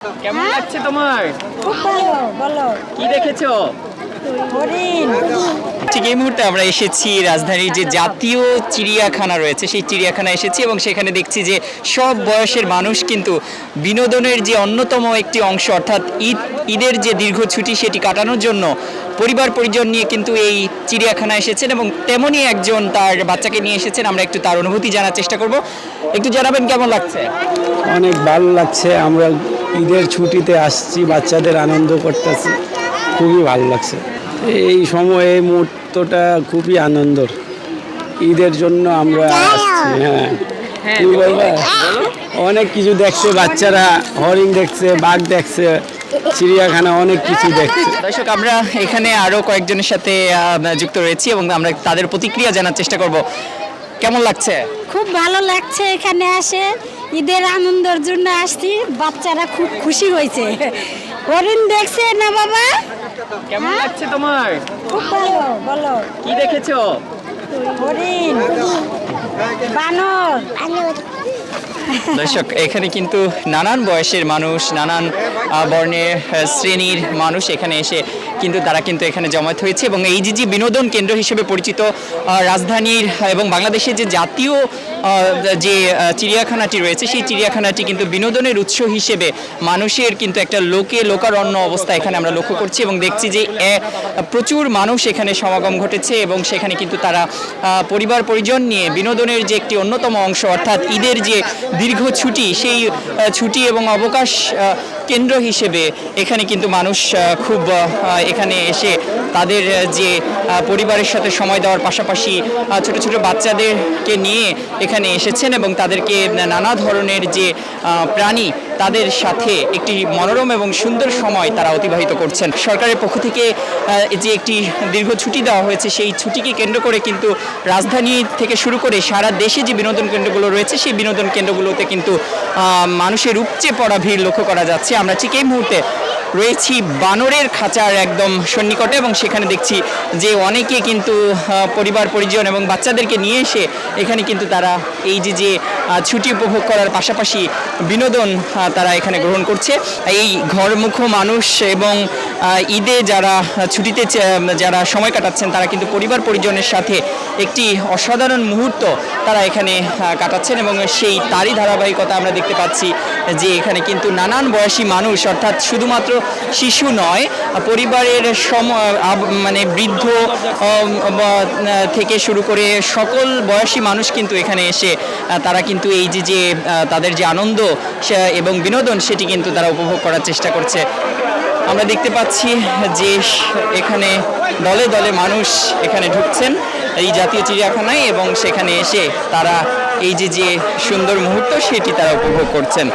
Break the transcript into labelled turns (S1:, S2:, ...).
S1: কেমন লাগছে তোমার?
S2: খুব ভালো বলো।
S1: কি দেখেছ? ঠিক এই মুহূর্তে আমরা এসেছি রাজধানীর যে জাতীয় চিড়িয়াখানা রয়েছে সেই চিড়িয়াখানা এসেছি এবং সেখানে দেখছি যে সব বয়সের মানুষ কিন্তু বিনোদনের যে অন্যতম একটি অংশ অর্থাৎ ঈদ ঈদের যে দীর্ঘ ছুটি সেটি কাটানোর জন্য পরিবার পরিজন নিয়ে কিন্তু এই চিড়িয়াখানা এসেছেন এবং তেমনই একজন তার বাচ্চাকে নিয়ে এসেছেন। আমরা একটু তার অনুভূতি জানার চেষ্টা করব। একটু জানাবেন কেমন লাগছে?
S3: অনেক ভালো লাগছে। আমরা ঈদের ছুটিতে আসছি বাচ্চাদের আনন্দ করতেছি। খুবই ভালো লাগছে। এই সময় এই মুহূর্তটা খুবই আনন্দর। ঈদের জন্য আমরা আসছি হ্যাঁ।
S1: হ্যাঁ
S3: কি বলবা? অনেক কিছু দেখছে বাচ্চারা হরিণ দেখছে বাঘ দেখছে চিড়িয়াখানা অনেক কিছু দেখছে।
S1: দর্শক আমরা এখানে আরও কয়েকজনের সাথে যুক্ত রয়েছি এবং আমরা তাদের প্রতিক্রিয়া জানার চেষ্টা করব। কেমন লাগছে?
S2: খুব ভালো লাগছে এখানে আসে ঈদের আনন্দের জন্য আসছি বাচ্চারা খুব খুশি হয়েছে। হরিণ দেখছে না বাবা?
S1: কেমন লাগছে তোমার?
S2: খুব ভালো বলো।
S1: কি দেখেছ?
S2: হরিণ বানর।
S1: দর্শক এখানে কিন্তু নানান বয়সের মানুষ নানান বর্ণের শ্রেণির মানুষ এখানে এসে কিন্তু তারা কিন্তু এখানে জমায়েত হয়েছে এবং এই যে যে বিনোদন কেন্দ্র হিসেবে পরিচিত রাজধানীর এবং বাংলাদেশের যে জাতীয় যে চিড়িয়াখানাটি রয়েছে, সেই চিড়িয়াখানাটি কিন্তু বিনোদনের উৎস হিসেবে মানুষের কিন্তু একটা লোকে লোকারণ্য অবস্থা এখানে আমরা লক্ষ্য করছি এবং দেখছি যে প্রচুর মানুষ এখানে সমাগম ঘটেছে এবং সেখানে কিন্তু তারা পরিবার পরিজন নিয়ে বিনোদনের যে একটি অন্যতম অংশ, অর্থাৎ ঈদের যে দীর্ঘ ছুটি, সেই ছুটি এবং অবকাশ কেন্দ্র হিসেবে এখানে কিন্তু মানুষ খুব এখানে এসে তাদের যে পরিবারের সাথে সময় দেওয়ার পাশাপাশি ছোট ছোট বাচ্চাদেরকে নিয়ে এখানে এসেছেন এবং তাদেরকে নানা ধরনের যে প্রাণী তাদের সাথে একটি মনোরম এবং সুন্দর সময় তারা অতিবাহিত করছেন। সরকারের পক্ষ থেকে যে একটি দীর্ঘ ছুটি দেওয়া হয়েছে, সেই ছুটিকে কেন্দ্র করে কিন্তু রাজধানী থেকে শুরু করে সারা দেশে যে বিনোদন কেন্দ্রগুলো রয়েছে, সেই বিনোদন কেন্দ্রগুলোতে কিন্তু মানুষের উপচে পড়া ভিড় লক্ষ্য করা যাচ্ছে। আমরা ঠিক এই মুহূর্তে রয়েছি বানরের খাঁচার একদম সন্নিকটে এবং সেখানে দেখছি যে অনেকে কিন্তু পরিবার, পরিজন এবং বাচ্চাদেরকে নিয়ে এসে এখানে কিন্তু তারা এই যে যে ছুটি উপভোগ করার পাশাপাশি বিনোদন তারা এখানে গ্রহণ করছে। এই ঘরমুখ মানুষ এবং ঈদে যারা ছুটিতে যারা সময় কাটাচ্ছেন, তারা কিন্তু পরিবার পরিজনের সাথে একটি অসাধারণ মুহূর্ত তারা এখানে কাটাচ্ছেন এবং সেই তারই ধারাবাহিকতা আমরা দেখতে পাচ্ছি যে এখানে কিন্তু নানান বয়সী মানুষ, অর্থাৎ শুধুমাত্র শিশু নয়, পরিবারের সম মানে বৃদ্ধ থেকে শুরু করে সকল বয়সী মানুষ কিন্তু এখানে এসে তারা কিন্তু এই যে যে তাদের যে আনন্দ এবং বিনোদন সেটি কিন্তু তারা উপভোগ করার চেষ্টা করছে। আমরা দেখতে পাচ্ছি যে এখানে দলে দলে মানুষ এখানে ঢুকছেন এই জাতীয় চিড়িয়াখানায় এবং সেখানে এসে তারা এই যে যে সুন্দর মুহূর্ত সেটি তারা উপভোগ করছেন।